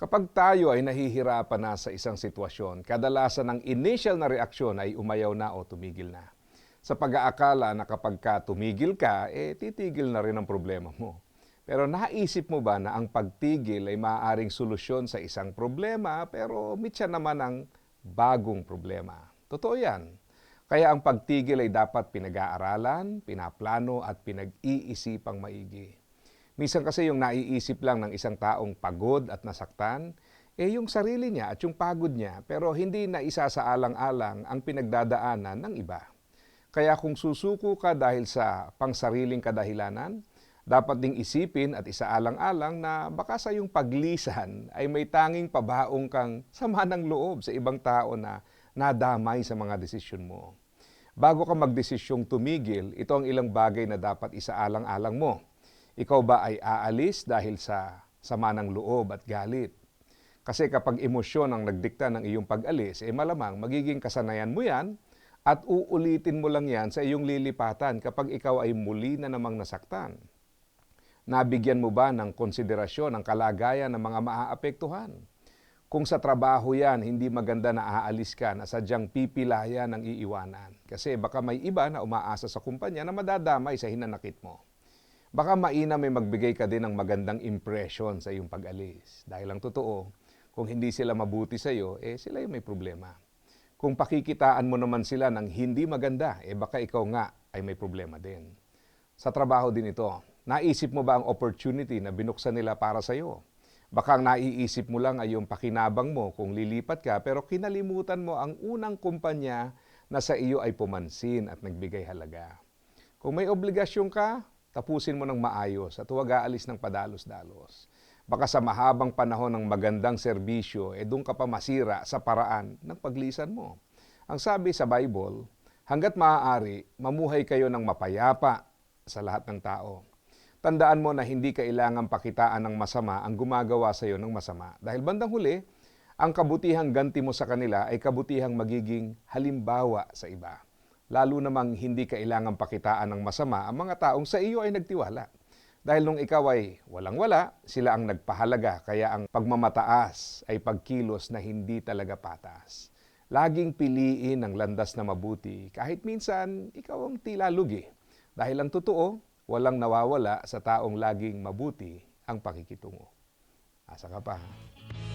Kapag tayo ay nahihirapan na sa isang sitwasyon, kadalasan ang initial na reaksyon ay umayaw na o tumigil na. Sa pag-aakala na kapag ka tumigil ka, eh titigil na rin ang problema mo. Pero naisip mo ba na ang pagtigil ay maaaring solusyon sa isang problema pero mitya naman ang bagong problema? Totoo yan. Kaya ang pagtigil ay dapat pinag-aaralan, pinaplano at pinag-iisipang maigi. Minsan kasi yung naiisip lang ng isang taong pagod at nasaktan, eh yung sarili niya at yung pagod niya, pero hindi na isa sa alang-alang ang pinagdadaanan ng iba. Kaya kung susuko ka dahil sa pangsariling kadahilanan, dapat ding isipin at isaalang-alang na baka sa iyong paglisan ay may tanging pabaong kang sama ng loob sa ibang tao na nadamay sa mga desisyon mo. Bago ka magdesisyong tumigil, ito ang ilang bagay na dapat isaalang-alang mo. Ikaw ba ay aalis dahil sa sama ng loob at galit? Kasi kapag emosyon ang nagdikta ng iyong pag-alis, eh malamang magiging kasanayan mo yan at uulitin mo lang yan sa iyong lilipatan kapag ikaw ay muli na namang nasaktan. Nabigyan mo ba ng konsiderasyon ang kalagayan ng mga maaapektuhan? Kung sa trabaho yan, hindi maganda na aalis ka na sadyang pipilayan ng iiwanan. Kasi baka may iba na umaasa sa kumpanya na madadamay sa hinanakit mo. Baka mainam may magbigay ka din ng magandang impression sa iyong pag-alis. Dahil ang totoo, kung hindi sila mabuti sa iyo, eh sila yung may problema. Kung pakikitaan mo naman sila ng hindi maganda, eh baka ikaw nga ay may problema din. Sa trabaho din ito, naisip mo ba ang opportunity na binuksan nila para sa iyo? Baka ang naiisip mo lang ay yung pakinabang mo kung lilipat ka pero kinalimutan mo ang unang kumpanya na sa iyo ay pumansin at nagbigay halaga. Kung may obligasyon ka, tapusin mo ng maayos at huwag aalis ng padalos-dalos. Baka sa mahabang panahon ng magandang serbisyo, eh doon ka pa masira sa paraan ng paglisan mo. Ang sabi sa Bible, hanggat maaari, mamuhay kayo ng mapayapa sa lahat ng tao. Tandaan mo na hindi kailangan pakitaan ng masama ang gumagawa sa iyo ng masama. Dahil bandang huli, ang kabutihang ganti mo sa kanila ay kabutihang magiging halimbawa sa iba. Lalo namang hindi kailangan pakitaan ng masama ang mga taong sa iyo ay nagtiwala. Dahil nung ikaw ay walang-wala, sila ang nagpahalaga, kaya ang pagmamataas ay pagkilos na hindi talaga patas. Laging piliin ang landas na mabuti, kahit minsan ikaw ang tila lugi. Dahil ang totoo, walang nawawala sa taong laging mabuti ang pakikitungo. Asa ka pa. ha?